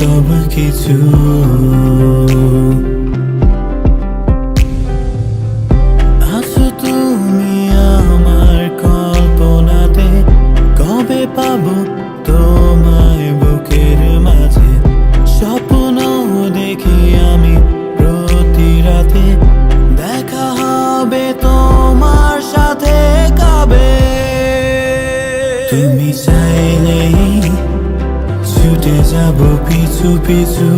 সব কিছু। আছো তুমি আমার কল্পনাতে, কবে পাবো তোমায় বুকের মাঝে? স্বপ্ন দেখি আমি প্রতি রাতে, দেখা হবে তোমার সাথে কবে? তুমি চাইলেই ছুটে যাব পিছু পিছু।